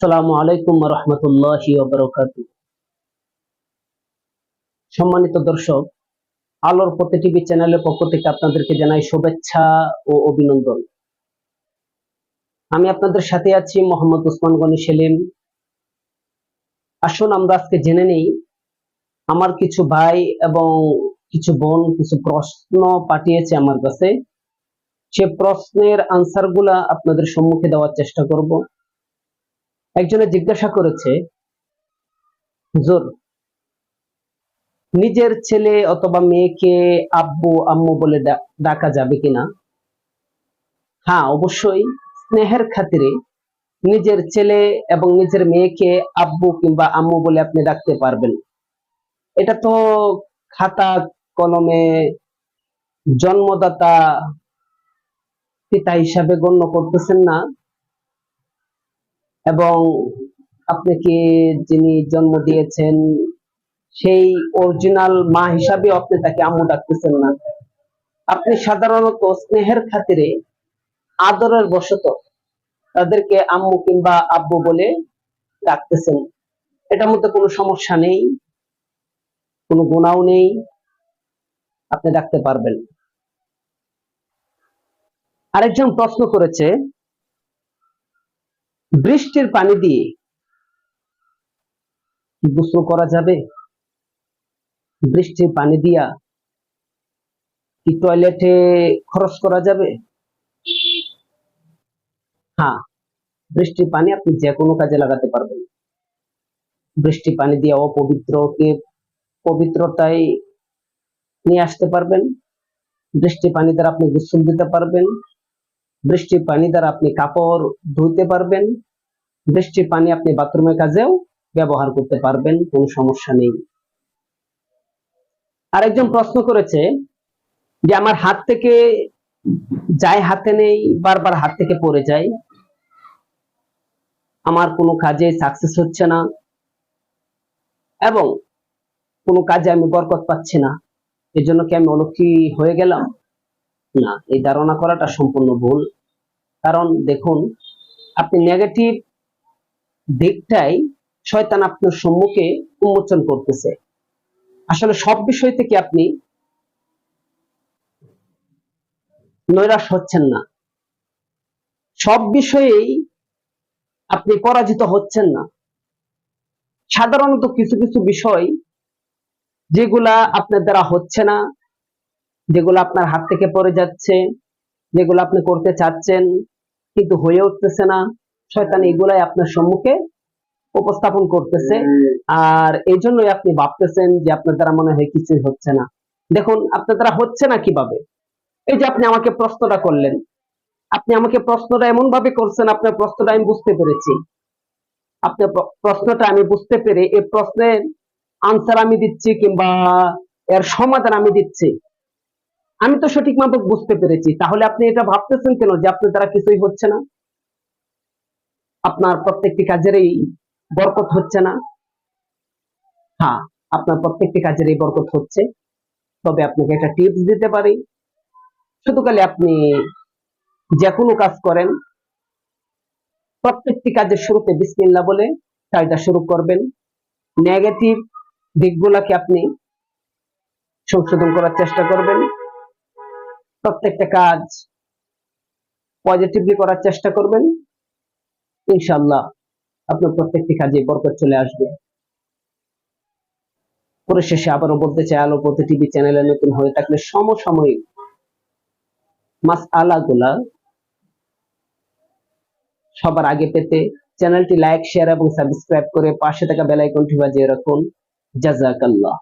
আসসালামু আলাইকুম রহমতুল্লাহ সম্মানিত দর্শক, আলোর পথে টিভি চ্যানেলের পক্ষ থেকে আপনাদেরকে জানাই শুভেচ্ছা ও অভিনন্দন। আমি আপনাদের সাথে আছি মোহাম্মদ উসমান গনি সেলিম। আসুন আমরা আজকে জেনে নেই, আমার কিছু ভাই এবং কিছু বোন কিছু প্রশ্ন পাঠিয়েছে আমার কাছে। সে প্রশ্নের আনসারগুলা আপনাদের সম্মুখে দেওয়ার চেষ্টা করব। একজনে জিজ্ঞাসা করেছে হুজুর নিজের ছেলে অথবা মেয়েকে আব্বু, আম্মু বলে ডাকা যাবে কিনা? হ্যাঁ অবশ্যই। স্নেহের খাতিরে নিজের ছেলে এবং নিজের মেয়েকে আব্বু কিংবা আম্মু বলে আপনি ডাকতে পারবেন। এটা তো খাতা, কলমে জন্মদাতা, পিতা হিসাবে গণ্য করতেছেন না। এবং আপনাকে যিনি জন্ম দিয়েছেন, সেই অরিজিনাল মা হিসাবে আপনি তাকে আম্মু ডাকতেছেন না। আপনি সাধারণত স্নেহের খাতিরে আদরের বশত তাদেরকে আম্মু কিংবা আব্বু বলে ডাকতেছেন। এটার মধ্যে কোনো সমস্যা নেই, কোনো গুণাও নেই, আপনি ডাকতে পারবেন। আরেকজন প্রশ্ন করেছে বৃষ্টির পানি দিয়ে গোসল করা যাবে? বৃষ্টির পানি দিয়া কি টয়লেটে খরচ করা যাবে? হ্যাঁ বৃষ্টির পানি আপনি যে কোনো কাজে লাগাতে পারবেন। বৃষ্টি পানি দিয়ে অপবিত্রকে পবিত্রতায় নিয়ে আসতে পারবেন। বৃষ্টি পানি দ্বারা আপনি গোসল দিতে পারবেন। বৃষ্টির পানি দ্বারা আপনি কাপড় ধুইতে পারবেন বৃষ্টির পানি আপনি বাথরুমের কাজেও ব্যবহার করতে পারবেন, কোনো সমস্যা নেই। আরেকজন প্রশ্ন করেছে যে, আমার হাত থেকে যায় হাতে নেই, বারবার হাত থেকে পড়ে যায়। আমার কোনো কাজে সাকসেস হচ্ছে না এবং কোনো কাজে আমি বরকত পাচ্ছি না। এর জন্য কি আমি অলক্ষী হয়ে গেলাম? না, এই ধারণা করাটা সম্পূর্ণ ভুল। কারণ দেখুন, আপনি নেগেটিভ দিকটাই শয়তান আপনার সম্মুখে উন্মোচন করতেছে। আসলে সব বিষয় থেকে আপনি নৈরাশ হচ্ছেন না? সব বিষয়েই আপনি পরাজিত হচ্ছেন না। সাধারণত কিছু কিছু বিষয় যেগুলা আপনার দ্বারা হচ্ছে না যেগুলো আপনার হাত থেকে পড়ে যাচ্ছে, যেগুলো আপনি করতে চাচ্ছেন, কিন্তু হয়ে উঠতেছে না। শয়তান এগুলাই আপনার সম্মুখে উপস্থাপন করতেছে। আর এই জন্যই আপনি ভাবতেছেন যে আপনার দ্বারা মনে হয় কিছুই হচ্ছে না। দেখুন, আপনার দ্বারা হচ্ছে না কীভাবে? এই যে আপনি আমাকে প্রশ্নটা করলেন। আপনি আমাকে প্রশ্নটা এমন ভাবে করছেন, আপনার প্রশ্নটা আমি বুঝতে পেরেছি। আপনার প্রশ্নটা আমি বুঝতে পেরে এই প্রশ্নের আনসার আমি দিচ্ছি কিংবা এর সমাধান আমি দিচ্ছি। আমি তো সঠিক মতো বুঝতে পেরেছি। তাহলে আপনি এটা ভাবতেছেন কেন যে আপনার দ্বারা কিছুই হচ্ছে না? আপনার প্রত্যেকটি কাজেরই বরকত হচ্ছে না? হ্যাঁ আপনার প্রত্যেকটি কাজেরই বরকত হচ্ছে। তবে আপনাকে একটা টিপস দিতে পারি। শুধু খালি আপনি যে কোনো কাজ করেন, প্রত্যেকটি কাজের শুরুতে বিসমিল্লাহ বলে কাজটা শুরু করবেন। নেগেটিভ দিকগুলোকে আপনি সংশোধন করার চেষ্টা করবেন। প্রত্যেকটা কাজ পজিটিভলি করার চেষ্টা করবেন। ইনশাল্লাহ আপনার প্রত্যেকটি কাজে বরকত চলে আসবে। পরিশেষে আবারও বলতে চাই, আলো প্রতি টিভি চ্যানেলে নতুন হয়ে থাকলে সমসাময়িক মাস আলাগুলা সবার আগে পেতে চ্যানেলটি লাইক শেয়ার এবং সাবস্ক্রাইব করে পাশে থাকা বেল আইকনটি বাজিয়ে রাখুন। জাজাকাল্লাহ।